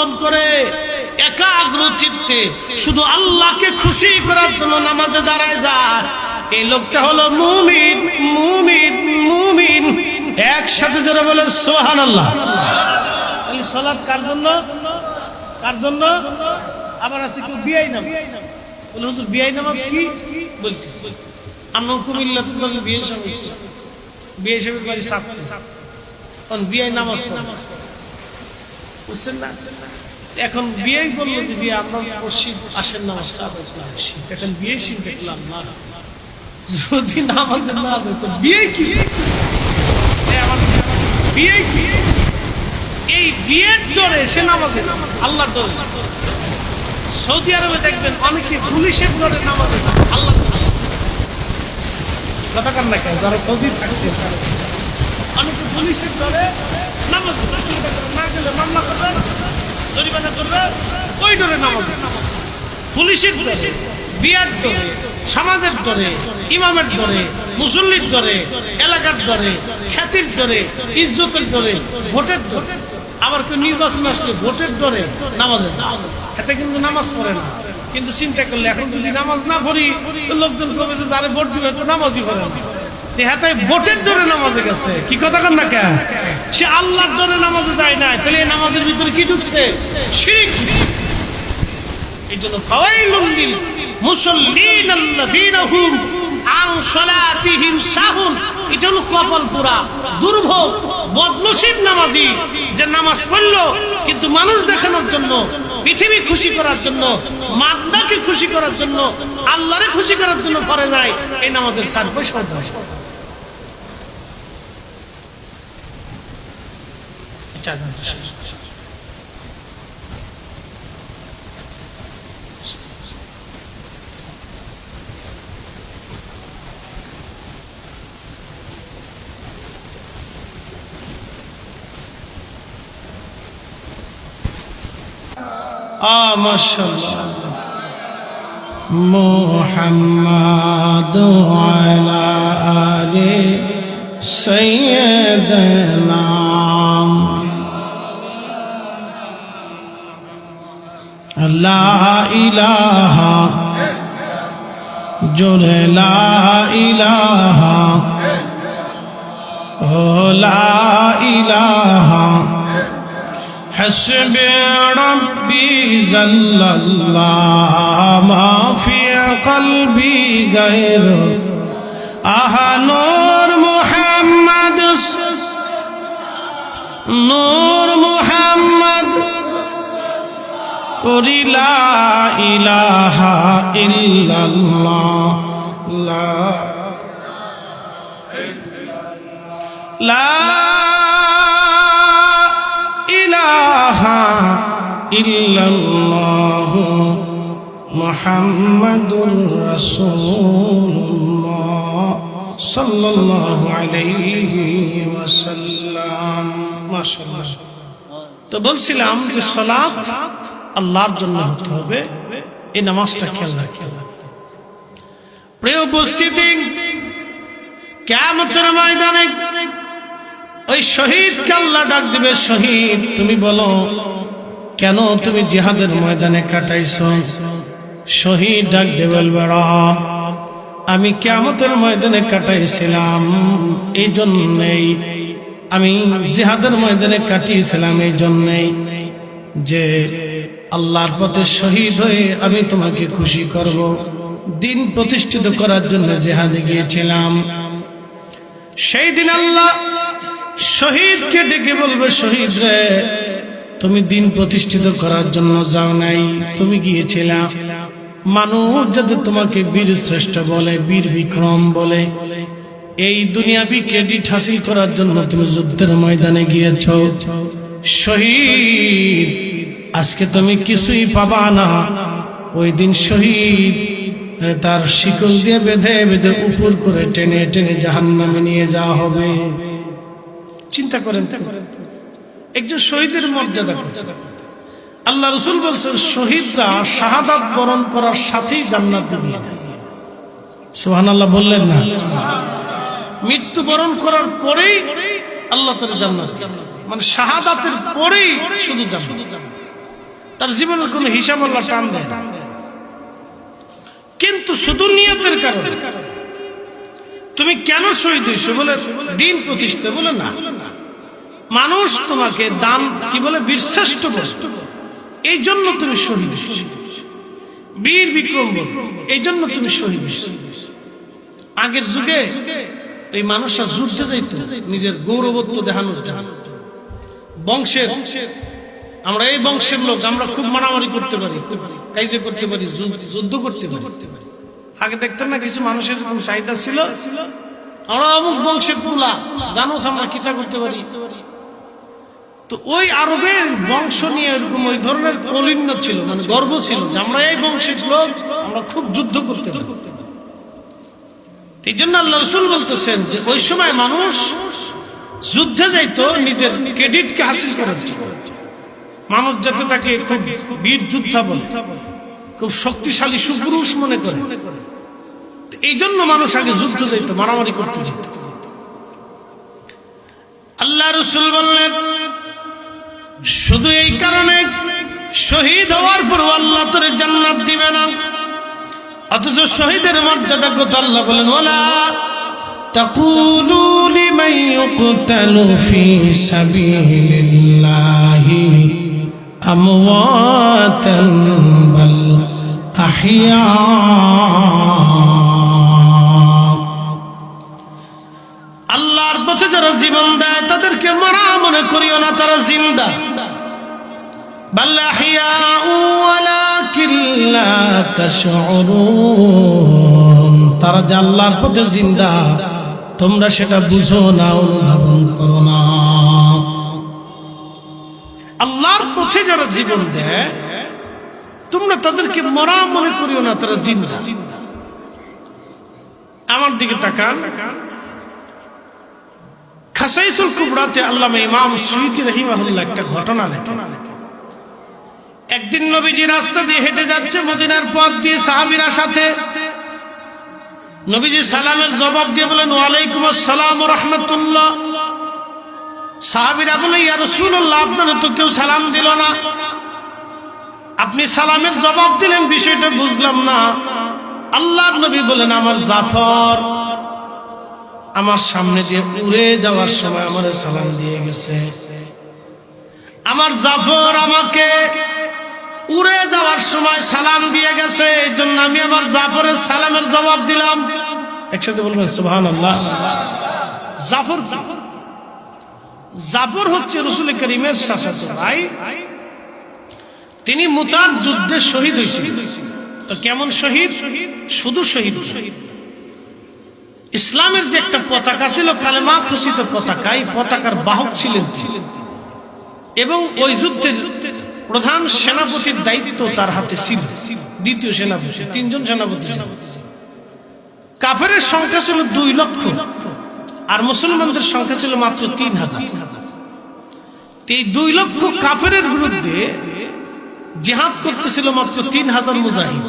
অবলম্বন করে, একাগ্র চিত্তে শুধু আল্লাহকে খুশি করার জন্য নামাজে দাঁড়ায় যায় এই লোকটা হলো মুমিন মুমিন মুমিন। একসাথে জোরে বলে সোহান আল্লাহ সলাপ কার জন্য? কার জন্য? আবার আছে কেউ বিয়াই নাম বলে, হুজুর বিয়াই নামাজ কি? বলছি আমরা কুমিল্লা তো বলি বিয়ে সঙ্গে বিয়ে হিসেবে বাড়ি কারণ বিয়াই নামাজ পড়ে। বুঝছেন না এখন আমরা আসেন নামাজটা। এখন বিয়ে না যদি নামাজে না বিয়ে কি? বিয়ে কি? এই বিয়ের সে ডরে সৌদি আরবে দেখবেন অনেকে পুলিশের ডরে নামাজে। আল্লাহ কথা কান না কেন? যারা সৌদি থাকছে অনেকে পুলিশের ডরে নামাজ। সমাজের ইমামের মুসল্লির এলাকার খ্যাতির ইজ্জতের ভোটের ডরে আবার কেউ নির্বাচন আসলে ভোটের ডরে নামাজের এতে কিন্তু নামাজ পড়ে না। কিন্তু চিন্তা করলে এখন যদি নামাজ না পড়ি লোকজন কবে যে যারে ভোট দিবে নামাজই পড়ে না। হাতায় ভোটের ডরে নামাজে গেছে। কি কথা কন না কেন সে আল্লাহর ডরে নামাজে যায় না তাহলে এই নামাজের ভিতরে কি ঢুকছে? শিরিক। এই জন্য ফাওয়াইলুন লিল মুসাল্লিন আল্লাযীনা আন সালাতিহিম সাহুন। এটা হলো কপাল পুরা। দুর্ভোগ, বদনসিব নামাজি যে নামাজ পড়ল, কিন্তু মানুষ দেখানোর জন্য, পৃথিবী খুশি করার জন্য মাদ্দাকে খুশি করার জন্য, আল্লাহরে খুশি করার জন্য করে নাই। এই নামাজের সার পয়সা চার ঘণ্টা শেষ মোহাম্মদ আলা আরে সৈয়দ محمد وعلى آل سيدنا لا إله جل لا إله لا إله حسبي ربي زل الله ما في قلبي غير آها نور محمد نور পড়ি লা ইলাহা ইল্লাল্লাহ। লা লা ইলাহা ইল্লাল্লাহ। মুহাম্মাদুর রাসূলুল্লাহ। সাল্লাল্লাহু আলাইহি ওয়াসাল্লাম। মাশাআল্লাহ। তো বলছিলাম যে সালাত আল্লাহর জন্য হতে হবে। এই নামাজটা খেয়াল রাখতে হবে। প্রিয় উপস্থিতি কেমতের ময়দানে ওই শহীদকে আল্লাহ ডাক দিবে শহীদ তুমি বলো কেন তুমি জিহাদের ময়দানে কাটাইছ? শহীদ ডাক দেবে বলবে, "রব, আমি কেমতের ময়দানে কাটাইছিলাম এই জন্যেই আমি জিহাদের ময়দানে কাটিয়েছিলাম এই জন্যেই যে আল্লাহর পথে শহীদ হয়ে আমি তোমাকে খুশি করব। দিন প্রতিষ্ঠিত করার জন্য জেহাদে গিয়েছিলাম। সেই দিন আল্লাহ শহীদকে ডেকে বলবে, শহীদ রে, তুমি দিন প্রতিষ্ঠিত করার জন্য যাও নাই, তুমি গিয়েছিলা। মানুষ যাতে তোমাকে বীর শ্রেষ্ঠ বলে, বীর বিক্রম বলে, এই দুনিয়াবি ক্রেডিট হাসিল করার জন্য তুমি যুদ্ধের ময়দানে গিয়েছ। শহীদ, আজকে তুমি কিছুই পাবা না ওই দিন শহীদ তার শিকল দিয়ে বেঁধে বেঁধে উপর করে টেনে টেনে জাহান্নামে নিয়ে যাওয়া হবে চিন্তা করেন একজন শহীদের মর্যাদা? আল্লাহ রসুল বলছেন, শহীদরা শাহাদাত বরণ করার সাথেই জান্নাত দিয়ে সোহান আল্লাহ বললেন না মৃত্যুবরণ করার পরেই আল্লাহ তার জান্নাত দিয়ে। মানে শাহাদাতের পরেই শুধু তার জীবনের কোনো হিসাব আল্লাহ টান দেয় কিন্তু শুধু নিয়তের কারণে। তুমি কেন শহীদ হয়েছো বলে দিন প্রতিষ্ঠা বলে না। মানুষ তোমাকে দান কি বলে বীরশ্রেষ্ঠ এই জন্য তুমি শহীদ। বীর বিক্রম এই জন্য তুমি শহীদ। আগের যুগে এই মানুষরা যুদ্ধে যাইতো, নিজের গৌরবত্ব দেখানোর জন্য। বংশের আমরা এই বংশের লোক আমরা খুব মারামারি করতে পারি কাইজে করতে পারি যুদ্ধ- করতে পারি। আগে দেখতেন না কিছু মানুষের চাহিদা ছিল? আমরা অমুক বংশের পুলা জানোস আমরা কিতা করতে পারি? তো ওই আরবের বংশ নিয়ে এরকম ওই ধরনের কলিন্য ছিল মানে গর্ব ছিল যে আমরা এই বংশের লোক আমরা খুব যুদ্ধ করতে পারি। এই জন্য আল্লাহ রসুল বলতেছেন যে ওই সময় মানুষ যুদ্ধে যাইতো, নিজের ক্রেডিটকে হাসিল করার জন্য। মানব যাতে তাকে খুব বীর যোদ্ধা বলে, খুব শক্তিশালী সুপুরুষ মনে করে। এই জন্য মানুষ আগে যুদ্ধ যেত মারামারি করতে যেত আল্লাহ রসুল বললেন, শুধু এই কারণে শহীদ হওয়ার পর আল্লাহ তোর জান্নাত দিবে না। অথচ শহীদের মর্যাদা কত আল্লাহ বলেন ওলা تقولوا لمن يقتل في سبيل الله أمواتا بل أحياء আল্লাহর পথে যারা জীবন দেয় তাদেরকে মারা মনে করিও না তারা জিন্দা بل أحياء ولكن لا تشعرون তারা যে আল্লাহর পথে জিন্দা তোমরা সেটা বুঝো না, অনুধাবন করো না। আল্লাহর পথে যারা জীবন দেয়, তোমরা তাদেরকে মরা মনে করিও না, তারা জিন্দা। আমার দিকে তাকান। খাসাইসুল কুবরাতে আল্লামা ইমাম সুইতি রহিমাহুল্লাহ একটা ঘটনা লেখেন। একদিন নবীজি রাস্তা দিয়ে হেঁটে যাচ্ছে, মদিনার পথ দিয়ে সাহাবিরা সাথে নবীজি সালামের জবাব দিয়ে বলেন, ওয়ালাইকুম আসসালাম রহমতুল্লাহ। সাহাবিরা বলে, ইয়া রাসূলুল্লাহ, আপনারা তো কেউ সালাম দিল না। আপনি সালামের জবাব দিলেন, বিষয়টা বুঝলাম না। আল্লাহর নবী বলেন, আমার জাফর, আমার সামনে দিয়ে উড়ে যাওয়ার সময় আমার সালাম দিয়ে গেছে। আমার জাফর আমাকে উড়ে যাওয়ার সময় সালাম দিয়ে গেছে, এই জন্য আমি আমার জাফরের সালামের জবাব দিলাম। একসাথে বলবেন সুবহান আল্লাহ জাফর জাফর হচ্ছে রসুল করিমের শাসক, ভাই। তিনি মুতার যুদ্ধে শহীদ হয়েছিলেন। তো কেমন শহীদ? শুধু শহীদ ইসলামের যে একটা পতাকা ছিল, কালেমা খুশিত পতাকা, এই পতাকার বাহক ছিলেন। এবং ওই যুদ্ধের প্রধান সেনাপতির দায়িত্ব তার হাতে ছিল। দ্বিতীয় সেনাপতি, তিনজন সেনাপতি কাফের সংখ্যা ছিল দুই লক্ষ আর মুসলমানদের সংখ্যা ছিল মাত্র তিন হাজার। এই দুই লক্ষ কাফের বিরুদ্ধে জেহাদ করতেছিল মাত্র তিন হাজার মুজাহিদ।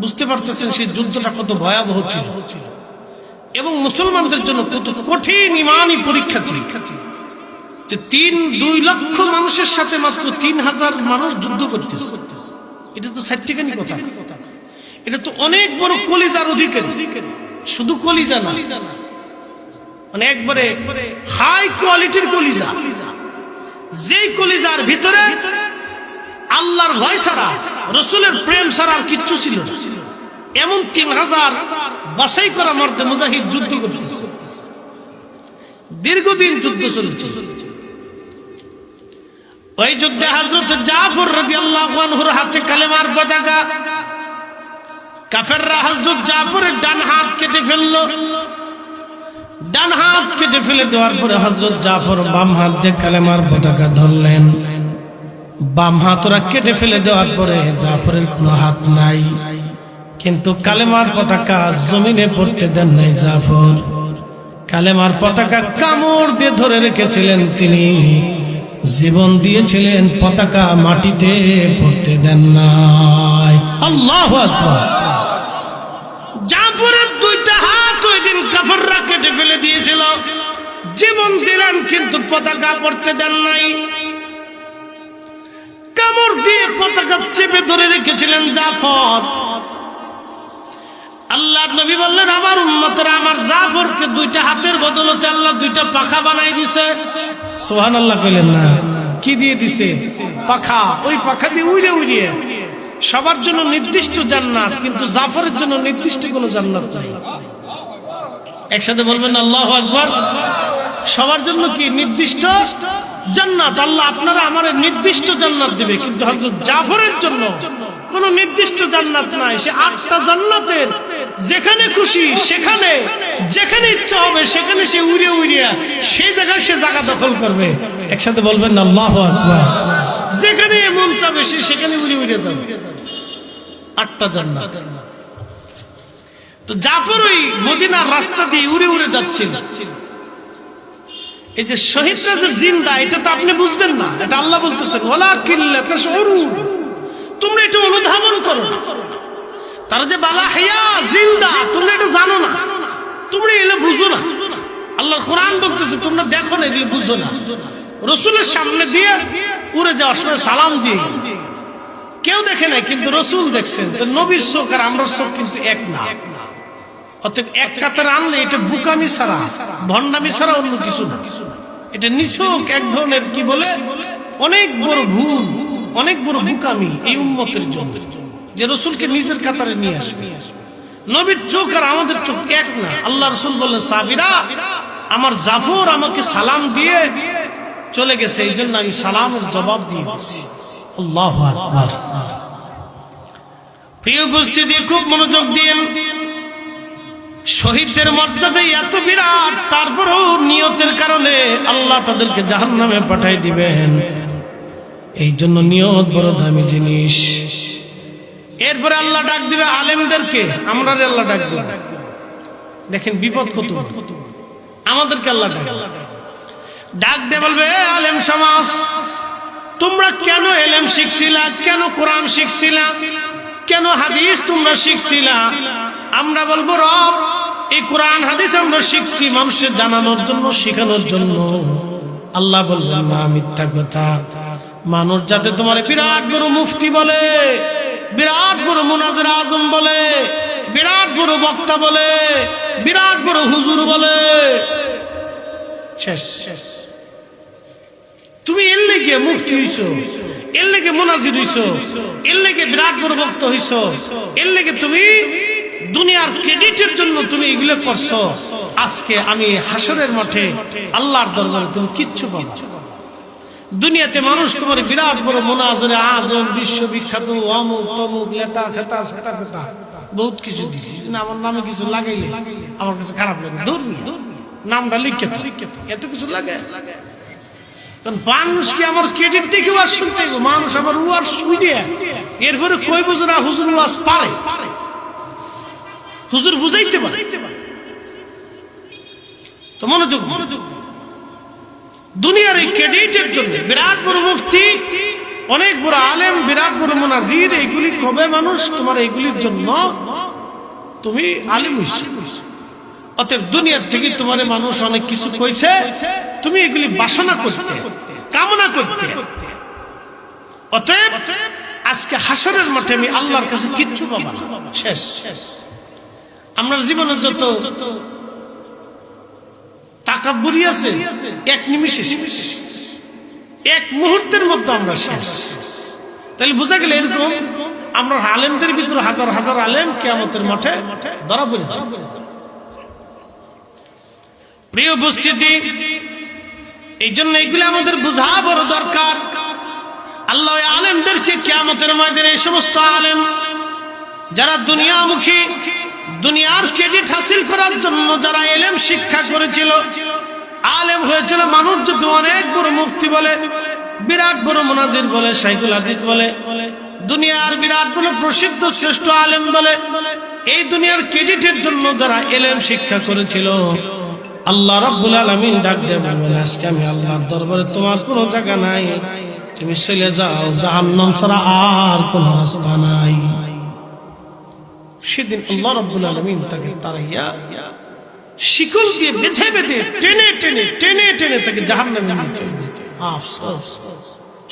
বুঝতে পারতেছেন সেই যুদ্ধটা কত ভয়াবহ ছিল। এবং মুসলমানদের জন্য কত কঠিন ইমানই পরীক্ষা ছিল। যে তিন, দুই লক্ষ মানুষের সাথে মাত্র তিন হাজার মানুষ যুদ্ধ করতেছে। এটা তো সাইটিকানি কথা। এটা তো অনেক বড় কলিজার অধিকারী। শুধু কলিজা না মানে একবারে হাই কোয়ালিটির কলিজা। যেই কলিজার ভিতরে আল্লাহর ভয় ছাড়া, রসুলের প্রেম ছাড়া আর কিচ্ছু ছিল এমন তিন হাজার বাছাই করা মর্দে মুজাহিদ যুদ্ধ করতেছে। দীর্ঘদিন যুদ্ধ চলছে। ওই যুদ্ধে হজরত জাফর আনহুর হাতে কালেমার পতাকা। কাফেররা হজরত জাফরের ডান হাত কেটে ফেলল। ডান হাত কেটে ফেলে দেওয়ার পরে হজরত জাফর বাম হাত দিয়ে কালেমার পতাকা ধরলেন। বাম হাত ওরা কেটে ফেলে দেওয়ার পরে জাফরের কোনো হাত নাই। কিন্তু কালেমার পতাকা জমিনে পড়তে দেন নাই জাফর। কালেমার পতাকা কামড় দিয়ে ধরে রেখেছিলেন তিনি। জীবন দিয়েছিলেন পতাকা মাটিতে, পড়তে দেন নাই। আল্লাহ জাফরের দুইটা হাত ওই দিন কাফররা কেটে ফেলে দিয়েছিল। জীবন দিলেন কিন্তু পতাকা পড়তে দেন নাই। কামড় দিয়ে পতাকা চেপে ধরে রেখেছিলেন জাফর। আল্লাহ নবী বললেন, আমার উম্মতরা আমার জাফরকে দুইটা হাতের বদলতে আল্লাহ দুইটা পাখা বানাই দিছে। সোহান আল্লাহ কইলেন, না। কি দিয়ে দিছে? পাখা, ওই পাখা দিয়ে উড়ে উড়ে সবার জন্য নির্দিষ্ট জান্নাত, কিন্তু জাফরের জন্য নির্দিষ্ট কোনো জান্নাত নাই। একসাথে বলবেন, আল্লাহ আকবর। সবার জন্য কি নির্দিষ্ট? জান্নাত। আল্লাহ আপনারা আমার নির্দিষ্ট জান্নাত দিবে, কিন্তু হযরত জাফরের জন্য কোন নির্দিষ্ট জান্নাত নাই। সে আটটা জান্নাতের যেখানে খুশি, সেখানে, যেখানে ইচ্ছা হবে, সেখানে সে উড়ে উড়িয়া সেই জায়গায় সে জায়গা দখল করবে। একসাথে বলবেন, আল্লাহ যেখানে মন চাবে সে সেখানে উড়ে উড়ে যাবে। আটটা জান্নাত। তো জাফর ওই মদিনার রাস্তা দিয়ে উড়ে উড়ে যাচ্ছিল। এই যে শহীদরা যে জিন্দা, এটা তো আপনি বুঝবেন না। এটা আল্লাহ বলতেছেন ওলা কিল্লা তা সরু তোমরা এটা অনুধাবন করো তারা যে বালা জিন্দা, তোমরা এটা জানো না। তোমরা বুঝো না। আল্লাহ কোরআন বলতেছে, তোমরা দেখো না, এগুলো বুঝো না। রসুলের সামনে দিয়ে উড়ে যাওয়ার সময় সালাম দিয়ে কেউ দেখে নাই, কিন্তু রসুল দেখছেন। তো নবীর চোখ আর আমরার চোখ কিন্তু এক না। অতএব এক কাতার আনলে এটা বুকামি ছাড়া, ভণ্ডামি ছাড়া অন্য কিছু না। এটা নিছক এক ধরনের কি বলে? অনেক বড় ভুল। অনেক বড় বুকামি এই উম্মতের জন্য যে রসুলকে নিজের কাতারে নিয়ে আসবে। নবীর চোখ আর আমাদের চোখ এক না। আল্লাহ রসুল বললেন সাবিরা আমার জাফর আমাকে সালাম দিয়ে চলে গেছে। এই জন্য আমি সালামের জবাব দিয়ে দিচ্ছি আল্লাহ প্রিয় উপস্থিতি খুব মনোযোগ দিন। শহীদদের মর্যাদাই এত বিরাট তারপরেও নিয়তের কারণে আল্লাহ তাদেরকে জাহান নামে পাঠাই দিবেন। এই জন্য নিয়ত বড় দামি জিনিস। এরপরে আল্লাহ ডাক দিবে আলেমদেরকে। আমরা আল্লাহ ডাক দেব। দেখেন বিপদ কত আমাদেরকে আল্লাহ ডাক। ডাক দে বলবে আলেম সমাজ, তোমরা কেন এলেম শিখছিলা? কেন কোরআন শিখছিলা? কেন হাদিস তোমরা শিখছিলা? আমরা বলব, রব, এই কোরআন, হাদিস আমরা শিখছি মানুষের জানানোর জন্য, শেখানোর জন্য। আল্লাহ বললেন না মিথ্যা কথা। মানুষ যাতে তোমার বিরাট বড় মুফতি বলে, বিরাট বড় মুনাজের আজম বলে, বিরাট বড় বক্তা বলে, বিরাট বড় হুজুর বলে। তুমি এর লেগে মুফতি হইছ, এর লেগে মোনাজির হইছ, এর লেগে বিরাট বড় বক্ত হইছ, এর লেগে তুমি দুনিয়ার ক্রেডিটের জন্য তুমি এগুলো করছ। আজকে আমি হাসরের মাঠে আল্লাহর দরবারে তুমি কিচ্ছু পাবো। দুনিয়াতে মানুষ তোমার বিরাট বড় মোনাজরে আজম, বিশ্ববিখ্যাত, অমুক, তমুক, লেতা, খেতা, সেতা খেতা বহুত কিছু দিছি। আমার নামে কিছু লাগাইলে আমার কাছে খারাপ লাগে নামটা লিখে তো। এত কিছু লাগে? কারণ মানুষ কি আমার ক্রেডিট দেখে ওয়াজ শুনতে মানুষ আমার ওয়াজ শুনে। এরপরে কই বছর হুজুর ওয়াজ পারে? হুজুর বুঝাইতে পারে? তো মনোযোগ মনোযোগ দুনিয়ার এই ক্রেডিটের জন্য। বিরাট বড় মুফতি, অনেক বড় আলেম বিরাট বড় মোনাজির, এইগুলি কবে মানুষ তোমার এইগুলির জন্য? তুমি আলেম অতএব দুনিয়ার থেকে তোমার মানুষ অনেক কিছু কইছে, তুমি এগুলি বাসনা করতে, কামনা করতে। অতএব আজকে হাসরের মাঠে আমি আল্লাহর কাছে কিচ্ছু পাবো শেষ। আমরা জীবনে যত টাকা বুড়ি আছে। এক নিমিষে শেষ। এক মুহূর্তের মধ্যে আমরা শেষ। তাহলে বোঝা গেল এরকম আমরা আলেমদের ভিতরে হাজার হাজার আলেম কেয়ামতের মাঠে ধরা পড়েছে। প্রিয় উপস্থিতি, এই জন্য এগুলো আমাদের বোঝা বড় দরকার। আল্লাহ আলেমদেরকে কেয়ামতের ময়দানে এই সমস্ত আলেম, যারা দুনিয়ামুখী দুনিয়ার ক্রেডিট হাসিল করার জন্য যারা এলেম শিক্ষা করেছিল, আলেম হয়েছিল মানুষ যদি অনেক বড় মুক্তি বলে, বিরাট বড় মোনাজির বলে সাইকুল হাদিস বলে, দুনিয়ার বিরাট বড় প্রসিদ্ধ শ্রেষ্ঠ আলেম বলে, এই দুনিয়ার ক্রেডিটের জন্য যারা এলেম শিক্ষা করেছিল, আল্লাহ রাব্বুল আলামিন ডাক দিয়ে বলবেন, আজকে আমি আল্লাহর দরবারে তোমার কোনো জায়গা নাই। তুমি চলে যাও, জাহান্নাম ছাড়া আর কোনো রাস্তা নাই। সেদিন আল্লাহ রাব্বুল আলামিন তাকে তারাইয়া শিকল দিয়ে বেঁধে বেঁধে টেনে টেনে টেনে টেনে তাকে জাহান্নামে নিয়ে চলে যেতে আফসোস।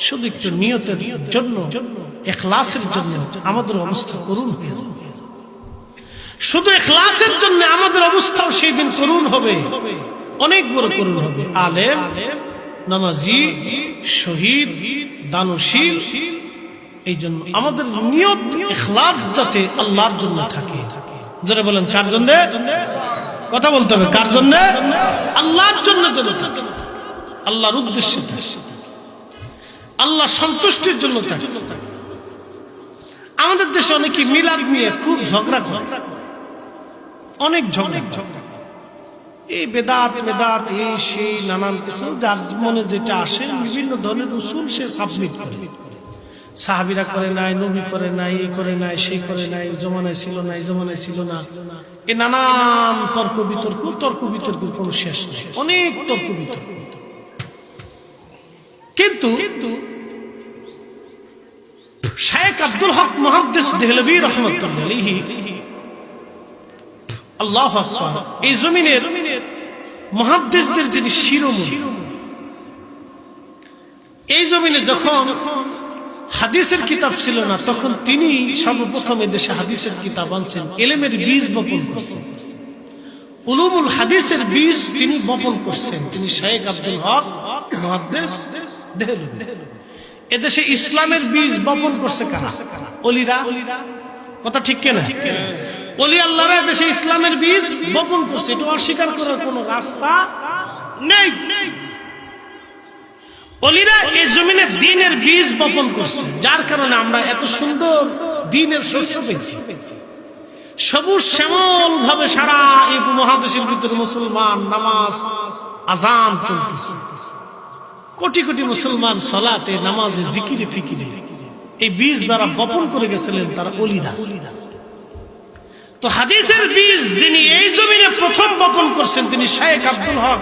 শুধু একটু নিয়তের জন্য, এখলাসের জন্য আমাদের অবস্থা করুন হয়ে যাবে। শুধু এখলাসের জন্য আমাদের অবস্থাও সেই দিন করুন হবে। অনেক বড় করুন হবে। আলেম, নামাজি, শহীদ, দানশীল এই জন্য আমাদের নিয়ত এখলাস যাতে আল্লাহর জন্য থাকে। যারা বলেন, কার জন্য? কথা বলতে হবে, কার জন্য? আল্লাহর জন্য থাকে। আল্লাহর উদ্দেশ্যে আল্লাহ সন্তুষ্টির জন্য থাকে। আমাদের দেশে অনেকে মিলাদ নিয়ে খুব ঝগড়া করে। অনেক ঝগড়া করে। এই বেদাত বেদাত এই সেই নানান কিছু, যার মনে যেটা আসে, বিভিন্ন ধরনের উসুল সে সাবমিট করে। সাহাবিরা করে নাই, নবী করে নাই এই করে নাই, সেই করে নাই, জমানায় ছিল না, এই জমানায় ছিল না। এ নানান তর্ক বিতর্ক, তর্ক বিতর্কের কোনো শেষ নেই। অনেক তর্ক বিতর্ক। কিন্তু কিন্তু শায়েখ আব্দুল হক রহমতুল্লাহ আল্লাহ এই জমিনের মহাদ্দেশদের যিনি শিরোমণি, এই জমিনে যখন হাদিসের কিতাব ছিল না, তখন তিনি সর্বপ্রথম দেশে হাদিসের কিতাব আনছেন। এলেমের বীজ বপন করছেন। উলুমুল হাদিসের বীজ তিনি বপন করছেন। তিনি শাহেক আব্দুল হক এদেশে ইসলামের বীজ বপন করছে কারা? অলিরা? কথা ঠিক কেনা? অলি আল্লাহরা দেশে ইসলামের বীজ বপন করছে। এটা অস্বীকার করার কোনো রাস্তা নেই। অলিরা এই জমিনে দিনের বীজ বপন করছে। যার কারণে আমরা এত সুন্দর দিনের শস্য পেয়েছি। সবুজ শ্যামল ভাবে সারা এই মহাদেশের ভিতরে মুসলমান নামাজ আজান চলতেছে। কোটি কোটি মুসলমান সলাতে, নামাজে, জিকিরে, ফিকিরে। এই বীজ যারা বপন করে গেছিলেন তারা অলিদা তো হাদিসের বীজ যিনি এই জমিনে প্রথম বপন করছেন তিনি শায়েখ আব্দুল হক।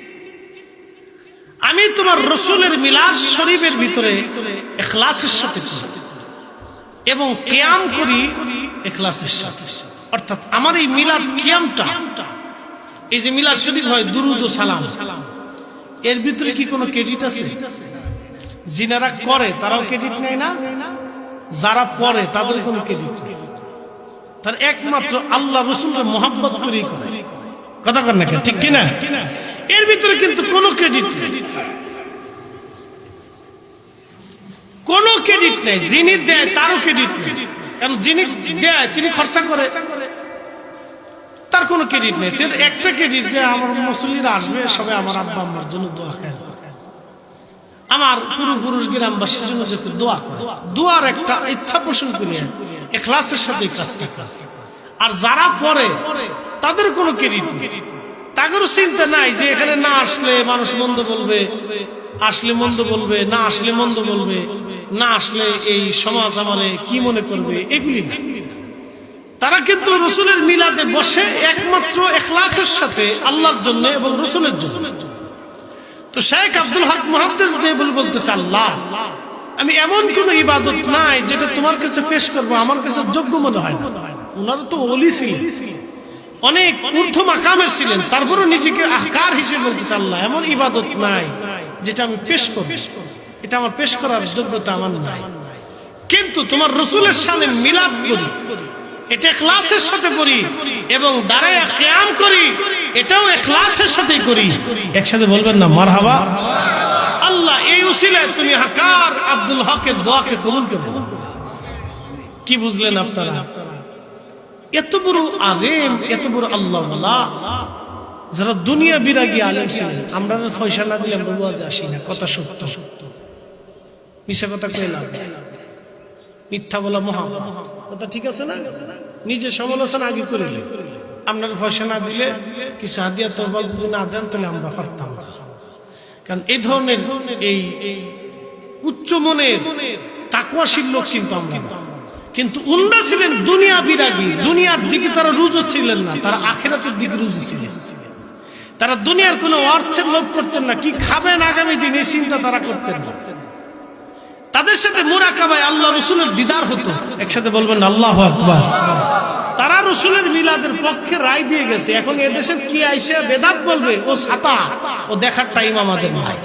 আমি তোমার রসুলের মিলাদ শরীফের ভিতরে এখলাসের সাথে এবং কিয়াম করি এখলাসের সাথে। অর্থাৎ আমার এই মিলাদ কিয়ামটা এই যে মিলাদ শরীফ হয় দুরুদ ও সালাম, এর ভিতরে কি কোনো ক্রেডিট আছে? জিনারা করে তারাও ক্রেডিট নেয় না? যারা পড়ে তাদের কোনো ক্রেডিট নেই। তার একমাত্র আল্লাহ রসুলের মোহাব্বত করেই করে। কথা কর না ঠিক কিনা? এর ভিতরে কিন্তু কোনো ক্রেডিট নেই। কোনো ক্রেডিট নেই। যিনি দেয়, তারও ক্রেডিট নেই। কারণ যিনি দেয়, তিনি খরচা করে। তার কোনো ক্রেডিট নেই। সে একটা ক্রেডিট যে আমার মুসলিরা আসবে, সবাই আমার আব্বা আম্মার জন্য দোয়া খায় আমার পূর্বপুরুষ গ্রামবাসীর জন্য যাতে দোয়া করে। দোয়ার একটা ইচ্ছা পোষণ করি এখলাসের সাথে কাজটা আর যারা পড়ে তাদের কোনো ক্রেডিট নেই। তাদেরও চিন্তা নাই যে এখানে না আসলে মানুষ মন্দ বলবে, আসলে মন্দ বলবে, না আসলে মন্দ বলবে, না আসলে এই সমাজ আমারে কি মনে করবে, এগুলি না। তারা কিন্তু রসুলের মিলাদে বসে একমাত্র এখলাসের সাথে আল্লাহর জন্য এবং রসুলের জন্য। তো শেখ আব্দুল হক মহাদ্দেশ দিয়ে বলে বলতেছে, আল্লাহ, আমি এমন কোন ইবাদত নাই যেটা তোমার কাছে পেশ করব, আমার কাছে যোগ্য মনে হয় না। ওনারা তো অলি ছিলেন। অনেক ঊর্ধ্ব মাকামের ছিলেন। তারপরও নিজেকে আহকার হিসেবে বলতেছে, আল্লাহ, এমন ইবাদত নাই যেটা আমি পেশ করব। এটা আমার পেশ করার যোগ্যতা আমার নাই। কিন্তু তোমার রসুলের সামনে মিলাদ করি, এটা ক্লাসের সাথে করি এবং দাঁড়ায় কেয়াম করি, এটাও ক্লাসের সাথে করি। একসাথে বলবেন না, মারহাবা। আল্লাহ, এই উসিলায় তুমি হাকার আব্দুল হকের দোয়াকে কবুল করে। কি বুঝলেন আপনারা? এত বড় আলেম, এত বড় আল্লাহ যারা দুনিয়া বিরাগী আলেম ছিলেন, আমরা পয়সা না দিলে আমরা বুঝা আসি না, কথা সত্য। সত্য মিশা কথা কইলাম মিথ্যা বলা মহা কথা ঠিক আছে না? নিজে সমালোচনা আগে করিলে আপনার পয়সা না দিলে কিছু হাদিয়া তোরবা যদি না দেন, তাহলে আমরা পারতাম না। কারণ এই ধরনের এই উচ্চ মনের, তাকুয়াশীল লোক কিন্তু আমরা। কিন্তু উনরা ছিলেন দুনিয়া বিরাগী, দুনিয়ার দিকে তারা রুজু ছিলেন না, তারা আখেরাতের দিকে রুজু ছিলেন। তারা দুনিয়ার কোনো অর্থের লোভ করতেন না, কি খাবেন আগামী দিন এই চিন্তা তারা করতেন না। তাদের সাথে মোরাকাবায় আল্লাহ রসুলের দিদার হতো। একসাথে বলবেন, আল্লাহ আকবার। তারা রসুলের মিলাদের পক্ষে রায় দিয়ে গেছে। এখন এদেশের কি আইসে বেদাত বলবে? ও সাতা, ও দেখার টাইম আমাদের নাই।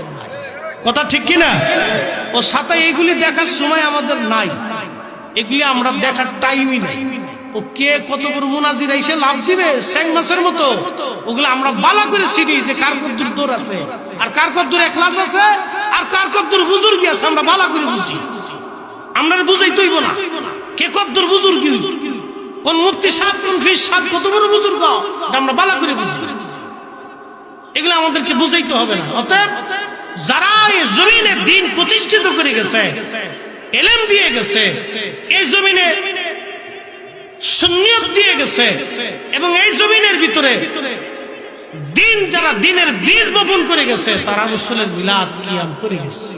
কথা ঠিক কিনা? ও সাতা এইগুলি দেখার সময় আমাদের নাই। এগুলি আমরা দেখার টাইমই নাই। ও কে কত বড় মুনাজির এসে লাভ দিবে? স্যাং মাসের মতো। ওগুলো আমরা বালা করে চিনি যে কার কদ্দুর দৌড় আছে, আর কার কদ্দুর একলাস আছে, আর কার কদ্দুর বুজুর্গি আছে, আমরা বালা করে বুঝি। আমরা বুঝাই তৈব না। কে কদ্দুর বুজুর্গি কোন মুক্তি সাপ কোন ফিস সাপ কত বড় বুজুর্গ? আমরা বালা করে বুঝি। এগুলো আমাদেরকে বুঝাইতে হবে না। অতএব যারা এই জমিনে দিন প্রতিষ্ঠিত করে গেছে এলেম দিয়ে গেছে, এই জমিনে সুন্নিয়ত দিয়ে গেছে এবং এই জমিনের ভিতরে দিন যারা দিনের বীজ বপন করে গেছে, তারা রসুলের বিলাদ কিয়াম করে গেছে।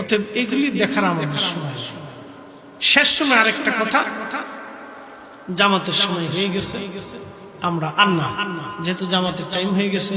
অতএব এগুলি দেখার আমাদের সময়। শেষ সময় আরেকটা কথা, জামাতের সময় হয়ে গেছে। আমরা আন্না, যেহেতু জামাতের টাইম হয়ে গেছে।